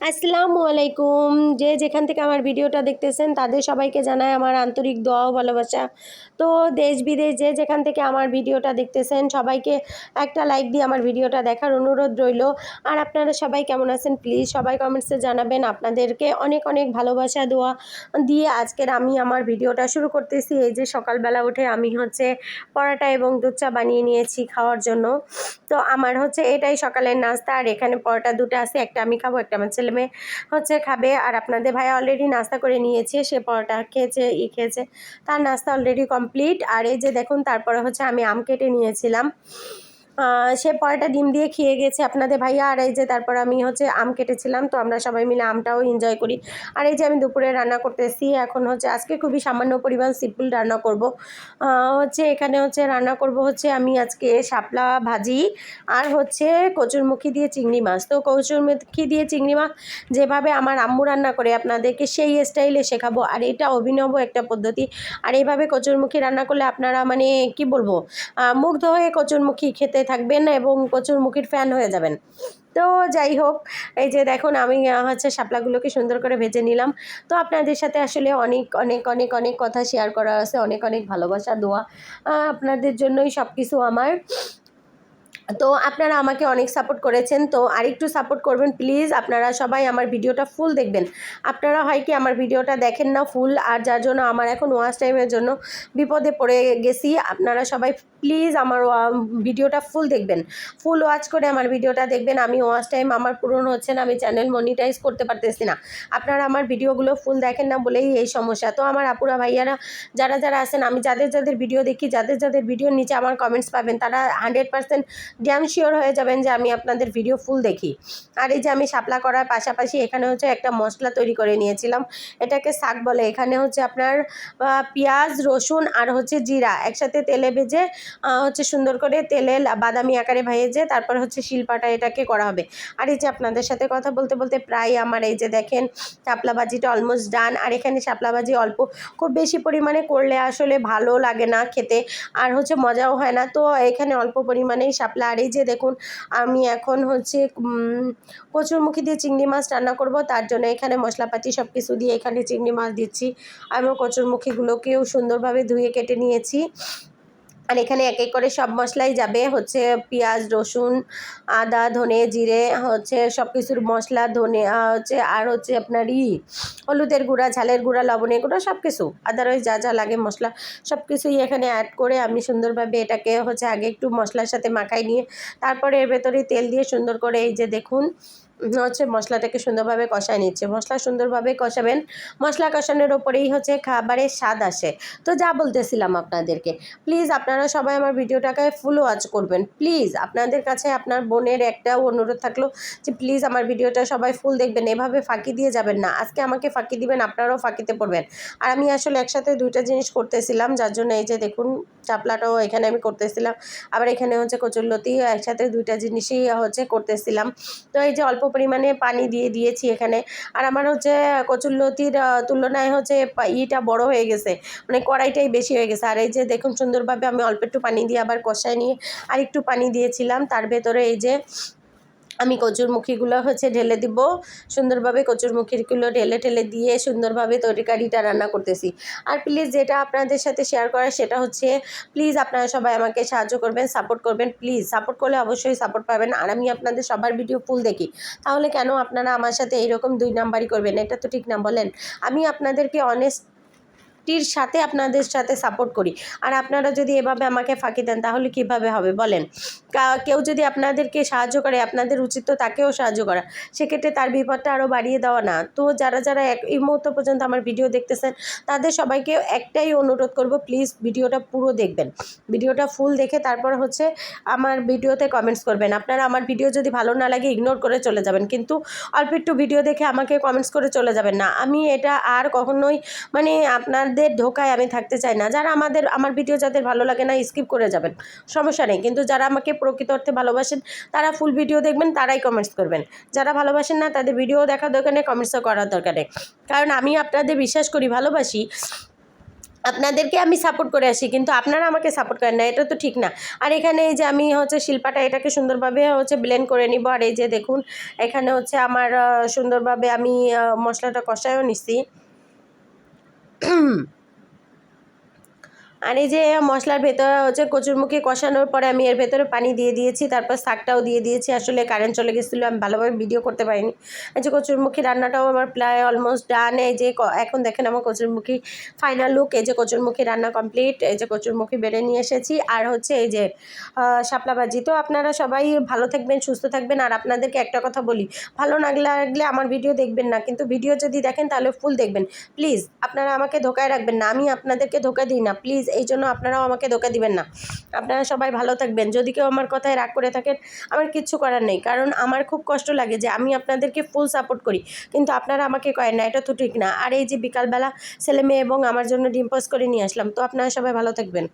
আসসালামু আলাইকুম। যে যেখান থেকে আমার ভিডিওটা দেখতেছেন, তাদের সবাইকে জানাই আমার আন্তরিক দোয়া ভালোবাসা। তো দেশ বিদেশ যে যেখান থেকে আমার ভিডিওটা দেখতেছেন, সবাইকে একটা লাইক দিয়ে আমার ভিডিওটা দেখার অনুরোধ রইল। আর আপনারা সবাই কেমন আছেন প্লিজ সবাই কমেন্টসে জানাবেন। আপনাদেরকে অনেক অনেক ভালোবাসা, দোয়া দিয়ে আজকের আমি আমার ভিডিওটা শুরু করতেছি। এই যে সকালবেলা উঠে আমি হচ্ছে পরোটা এবং দুধ চা বানিয়ে নিয়েছি খাওয়ার জন্য। তো আমার হচ্ছে এটাই সকালের নাস্তা। আর এখানে পরোটা দুটো আছে, একটা আমি খাব, একটা আমার মেয়ে হচ্ছে খাবে। আর আপনাদের ভাই অলরেডি নাস্তা করে নিয়েছে, সে পরোটা খেয়েছে, ই খেয়েছে। তার নাস্তা অলরেডি কমপ্লিট আর এই যে দেখুন, তারপরে হচ্ছে আমি আম কেটে নিয়েছিলাম। সে পরোটা ডিম দিয়ে খেয়ে গেছে। আপনাদের ভাইয়া আর এই যে তারপর আমি হচ্ছে আম কেটেছিলাম, তো আমরা সবাই মিলে আমটাও এনজয় করি। আর এই যে আমি দুপুরে রান্না করতেছি, এখন হচ্ছে আজকে খুবই সামান্য পরিমাণ সিম্পল রান্না করব। হচ্ছে এখানে হচ্ছে রান্না করব হচ্ছে আমি আজকে শাপলা ভাজি আর হচ্ছে কচুরমুখী দিয়ে চিংড়ি মাছ। তো কচুরমুখী দিয়ে চিংড়ি মাছ যেভাবে আমার আম্মু রান্না করে আপনাদেরকে সেই স্টাইলে শেখাবো। আর এটা অভিনব একটা পদ্ধতি। আর এইভাবে কচুরমুখী রান্না করলে আপনারা মানে কি বলব মুগ্ধ হয়ে কচুরমুখী খেতে থাকবেন এবং প্রচুর মুখের ফ্যান হয়ে যাবেন। তো যাই হোক, এই যে দেখুন আমি হচ্ছে শাপলাগুলোকে সুন্দর করে ভেজে নিলাম। তো আপনাদের সাথে আসলে অনেক অনেক অনেক অনেক কথা শেয়ার করা আছে। অনেক অনেক ভালোবাসা, দোয়া আপনাদের জন্যই সব কিছু আমার। তো আপনারা আমাকে অনেক সাপোর্ট করেছেন। তো আরেকটু সাপোর্ট করবেন প্লিজ আপনারা সবাই আমার ভিডিওটা ফুল দেখবেন। আপনারা হয় কি আমার ভিডিওটা দেখেন না ফুল আর যার জন্য আমার এখন ওয়াচ টাইমের জন্য বিপদে পড়ে গেছি, আপনারা সবাই প্লিজ আমার ভিডিওটা ফুল দেখবেন। ফুল ওয়াচ করে আমার ভিডিওটা দেখবেন। আমি ওয়াচ টাইম আমার পূরণ হচ্ছে না, আমি চ্যানেল মনিটাইজ করতে পারতেছি না। আপনারা আমার ভিডিওগুলো ফুল দেখেন না বলেই এই সমস্যা। তো আমার আপুরা ভাইয়ারা, যারা যারা আছেন, আমি যাদের যাদের ভিডিও দেখি, যাদের যাদের ভিডিওর নিচে আমার কমেন্টস পাবেন, তারা হান্ড্রেড পার্সেন্ট ড্যাম শিওর হয়ে যাবেন যে আমি আপনাদের ভিডিও ফুল দেখি। আর এই যে আমি শাপলা করার পাশাপাশি এখানে হচ্ছে একটা মশলা তৈরি করে নিয়েছিলাম। এটাকে শাক বলে। এখানে হচ্ছে আপনার পেঁয়াজ, রসুন আর হচ্ছে জিরা একসাথে তেলে ভেজে হচ্ছে সুন্দর করে তেলে বাদামি আকারে ভেজে তারপর হচ্ছে শিলপাটা এটাকে করা হবে। আর এই যে আপনাদের সাথে কথা বলতে বলতে প্রায় আমার এই যে দেখেন শাপলা ভাজিটা অলমোস্ট ডান আর এখানে শাপলা ভাজি অল্প, খুব বেশি পরিমাণে করলে আসলে ভালো লাগে না খেতে। আর হচ্ছে মজাও হয় না। তো এখানে অল্প পরিমাণেই শাপলা আর এই যে দেখুন, আমি এখন হচ্ছে কচুরমুখী দিয়ে চিংড়ি মাছ রান্না করব, তার জন্য এখানে মশলাপাতি সব কিছু দিয়ে এখানে চিংড়ি মাছ দিচ্ছি। আমি কচুরমুখীগুলোকেও সুন্দরভাবে ধুয়ে কেটে নিয়েছি। আর এখানে এক এক করে সব মশলাই যাবে, হচ্ছে পেঁয়াজ, রসুন, আদা, ধনে, জিরে, হচ্ছে সব কিছুর মশলা, ধনে হচ্ছে আর হচ্ছে আপনার ই, হলুদের গুঁড়া, ঝালের গুঁড়া, লবণের গুঁড়া সব কিছু আদারওয়াইজ যা যা লাগে মশলা সব কিছুই এখানে অ্যাড করে আমি সুন্দরভাবে এটাকে হচ্ছে আগে একটু মশলার সাথে মাখাই নিয়ে, তারপরে এর ভেতরে তেল দিয়ে সুন্দর করে এই যে দেখুন হচ্ছে মশলাটাকে সুন্দরভাবে কষায় নিচ্ছে। মশলা সুন্দরভাবে কষাবেন। মশলা কষানোর ওপরেই হচ্ছে খাবারের স্বাদ আসে। তো যা বলতেছিলাম আপনাদেরকে। প্লিজ আপনারা সবাই আমার ভিডিওটাকে ফুল ওয়াচ করবেন। প্লিজ আপনাদের কাছে আপনার বোনের একটা অনুরোধ থাকল যে প্লিজ আমার ভিডিওটা সবাই ফুল দেখবেন। এভাবে ফাঁকি দিয়ে যাবেন না। আজকে আমাকে ফাঁকি দিবেন, আপনারাও ফাঁকিতে পড়বেন। আর আমি আসলে একসাথে দুইটা জিনিস করতেছিলাম, যার জন্য এই যে দেখুন চাপলাটাও এখানে আমি করতেছিলাম। আবার এখানে হচ্ছে কচুরলতি একসাথে দুইটা জিনিসই হচ্ছে করতেছিলাম। তো এই যে অল্প পরিমাণে পানি দিয়ে দিয়েছি এখানে। আর আমার হচ্ছে কচুরলতির তুলনায় হচ্ছে ইটা বড় হয়ে গেছে। মানে কড়াইটাই বেশি হয়ে গেছে। আর এই যে দেখুন সুন্দরভাবে আমি অল্প একটু পানি দিয়ে আবার কষায় নিয়ে আর একটু পানি দিয়েছিলাম। তার ভেতরে এই যে আমি কচুরমুখীগুলো হচ্ছে ঢেলে দিব। সুন্দরভাবে কচুরমুখীগুলো ঢেলে ঢেলে দিয়ে সুন্দরভাবে তরকারিটা রান্না করতেছি। আর প্লিজ যেটা আপনাদের সাথে শেয়ার করা সেটা হচ্ছে প্লিজ আপনারা সবাই আমাকে সাহায্য করবেন সাপোর্ট করবেন। প্লিজ সাপোর্ট করলে অবশ্যই সাপোর্ট পাবেন। আর আমি আপনাদের সবার ভিডিও ফুল দেখি। তাহলে কেন আপনারা আমার সাথে এইরকম দুই নাম্বারই করবেন? এটা তো ঠিক না বলেন। আমি আপনাদেরকে অনেস্ট টির সাথে আপনাদের সাথে সাপোর্ট করি। আর আপনারা যদি এভাবে আমাকে ফাঁকি দেন, তাহলে কীভাবে হবে বলেন? কেউ যদি আপনাদেরকে সাহায্য করে, আপনাদের উচিত তো তাকেও সাহায্য করা। সেক্ষেত্রে তার বিপদটা আরও বাড়িয়ে দেওয়া না। তো যারা যারা এক, এই মুহূর্ত পর্যন্ত আমার ভিডিও দেখতেছেন, তাদের সবাইকে একটাই অনুরোধ করব প্লিজ ভিডিওটা পুরো দেখবেন। ভিডিওটা ফুল দেখে তারপর হচ্ছে আমার ভিডিওতে কমেন্টস করবেন। আপনারা আমার ভিডিও যদি ভালো না লাগে ইগনোর করে চলে যাবেন। কিন্তু অল্প একটু ভিডিও দেখে আমাকে কমেন্টস করে চলে যাবেন না। আমি এটা আর কখনোই মানে আপনাদের ধোকায় আমি থাকতে চাই না, যারা আমাদের, আমার ভিডিও যাদের ভালো লাগে না স্কিপ করে যাবেন। সমস্যা নেই। কিন্তু যারা আমাকে প্রকৃত অর্থে ভালোবাসেন, তারা ফুল ভিডিও দেখবেন, তারাই কমেন্টস করবেন। যারা ভালোবাসেন না, তাদের ভিডিও দেখার দরকার নেই কমেন্টসও করার দরকার নেই। কারণ আমি আপনাদের বিশ্বাস করি, ভালোবাসি। আপনাদেরকে আমি সাপোর্ট করে আসি, কিন্তু আপনারা আমাকে সাপোর্ট করেন না, এটা তো ঠিক না। আর এখানে এই যে আমি হচ্ছে শিল্পাটা, এটাকে সুন্দরভাবে হচ্ছে ব্লেন্ড করে নিব। আর এই যে দেখুন, এখানে হচ্ছে আমার সুন্দরভাবে আমি মশলাটা কষায়ও নিছি। 嗯 আর এই যে মশলার ভেতরে হচ্ছে কচুরমুখী কষানোর পরে আমি এর ভেতরে পানি দিয়ে দিয়েছি, তারপর শাকটাও দিয়ে দিয়েছি। আসলে কারেন্ট চলে গেছিল, আমি ভালোভাবে ভিডিও করতে পারিনি। এই যে কচুরমুখী রান্নাটাও আমার প্রায় অলমোস্ট ডান এই যে এখন দেখেন আমার কচুরমুখী ফাইনাল লুক এই যে কচুরমুখী রান্না কমপ্লিট এই যে কচুরমুখী বেড়ে নিয়ে এসেছি। আর হচ্ছে এই যে শাপলা ভাজি। তো আপনারা সবাই ভালো থাকবেন, সুস্থ থাকবেন। আর আপনাদেরকে একটা কথা বলি, ভালো না লাগলে আমার ভিডিও দেখবেন না। কিন্তু ভিডিও যদি দেখেন তাহলে ফুল দেখবেন। প্লিজ আপনারা আমাকে ধোকায় রাখবেন না। আমি আপনাদেরকে ধোকা দিই না। প্লিজ এই জন্য আপনারাও আমাকে ধোকা দিবেন না। আপনারা সবাই ভালো থাকবেন। যদি কেউ আমার কথায় রাগ করে থাকেন, আমার কিচ্ছু করার নেই। কারণ আমার খুব কষ্ট লাগে যে আমি আপনাদেরকে ফুল সাপোর্ট করি। কিন্তু আপনারা আমাকে করেন না, এটা তো ঠিক না। আর এই যে বিকালবেলা ছেলে মেয়ে এবং আমার জন্য ডিম পোস্ট করে নিয়ে আসলাম, তো আপনারা সবাই ভালো থাকবেন।